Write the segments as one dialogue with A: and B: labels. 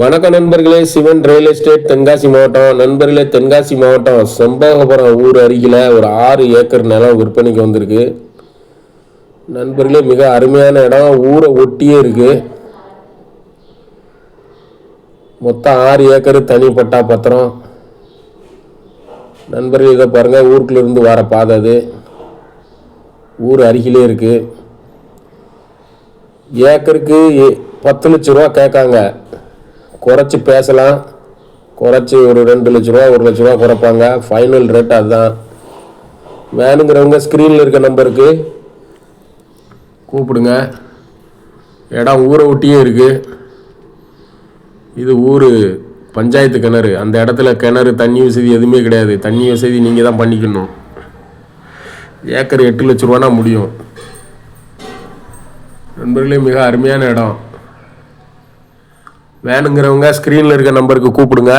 A: வணக்கம் நண்பர்களே Sivan real estate Tenkasi மாவட்டம். நண்பர்களே தென்காசி மாவட்டம் செம்பகபுரம் ஊர் அருகில் ஒரு ஆறு ஏக்கர் நிலம் விற்பனைக்கு வந்திருக்கு. நண்பர்களே மிக அருமையான இடம். ஊரை ஒட்டியே இருக்கு. மொத்தம் ஆறு ஏக்கர் தனிப்பட்டா பத்திரம். நண்பர்கள் இதை பாருங்கள் ஊருக்குள்ள இருந்து வர பாதை அது. ஊர் அருகிலே இருக்குது ஏக்கருக்கு பத்து லட்ச ரூபா கேட்காங்க. குறைச்சி பேசலாம். குறைச்சி ஒரு ரெண்டு லட்ச ரூபா ஒரு லட்ச ரூபா குறைப்பாங்க. ஃபைனல் ரேட் அதுதான். வேணுங்கிறவங்க ஸ்க்ரீனில் இருக்க நம்பருக்கு கூப்பிடுங்க. இடம் ஊரை ஒட்டியே இருக்குது இது ஊர் பஞ்சாயத்து கிணறு. அந்த இடத்துல கிணறு தண்ணி வசதி எதுவுமே கிடையாது. தண்ணி வசதி நீங்கள் தான் பண்ணிக்கணும். ஏக்கர் எட்டு லட்ச ரூபானா முடியும். நண்பர்களே மிக அருமையான இடம். வேணுங்கிறவங்க ஸ்க்ரீனில் இருக்க நம்பருக்கு கூப்பிடுங்க.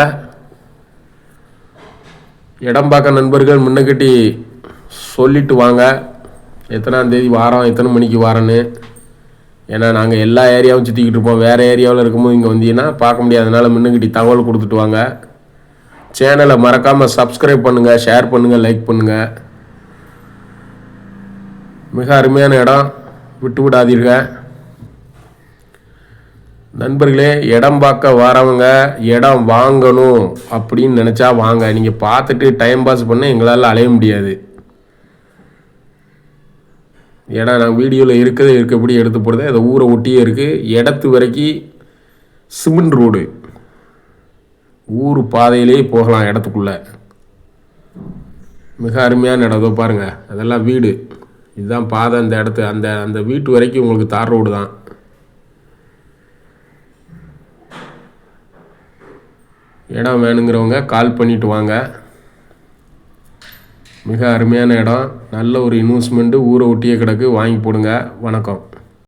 A: இடம் பார்க்க நண்பர்கள் முன்னக்கட்டி சொல்லிட்டு வாங்க. எத்தனாம் தேதி வாரம் எத்தனை மணிக்கு வாரன்னு ஏன்னா நாங்கள் எல்லா ஏரியாவும் சுற்றிக்கிட்டு இருப்போம். வேறு ஏரியாவில் இருக்கும்போது இங்கே வந்தீங்கன்னா பார்க்க முடியாதனால முன்னக்கட்டி தகவல் கொடுத்துட்டு வாங்க. சேனலை மறக்காமல் சப்ஸ்கிரைப் பண்ணுங்கள் ஷேர் பண்ணுங்கள் லைக் பண்ணுங்கள் மிக அருமையான இடம். விட்டு விடாதீர்கள். நண்பர்களே இடம் பார்க்க வரவங்க இடம் வாங்கணும் அப்படின்னு நினச்சா வாங்க. நீங்கள் பார்த்துட்டு டைம் பாஸ் பண்ண எங்களால் அலைய முடியாது. ஏன்னா நான் வீடியோவில் இருக்கிறது இருக்கபடி எடுத்து போடுறது அதை ஊரை ஒட்டியே இருக்குது இடத்து வரைக்கும் சிமெண்ட் ரோடு. ஊர் பாதையிலே போகலாம் இடத்துக்குள்ளே. மிக அருமையான இடம். இதோ பாருங்கள் அதெல்லாம் வீடு. இதுதான் பாதை அந்த இடத்து அந்த அந்த வீட்டு வரைக்கும் உங்களுக்கு தார் ரோடு தான். இடம் வேணுங்கிறவங்க கால் பண்ணிட்டு வாங்க. மிக அருமையான இடம். நல்ல ஒரு இன்வெஸ்ட்மெண்ட்டு ஊரை ஒட்டியே கிடக்கு. வாங்கி போடுங்க. வணக்கம்.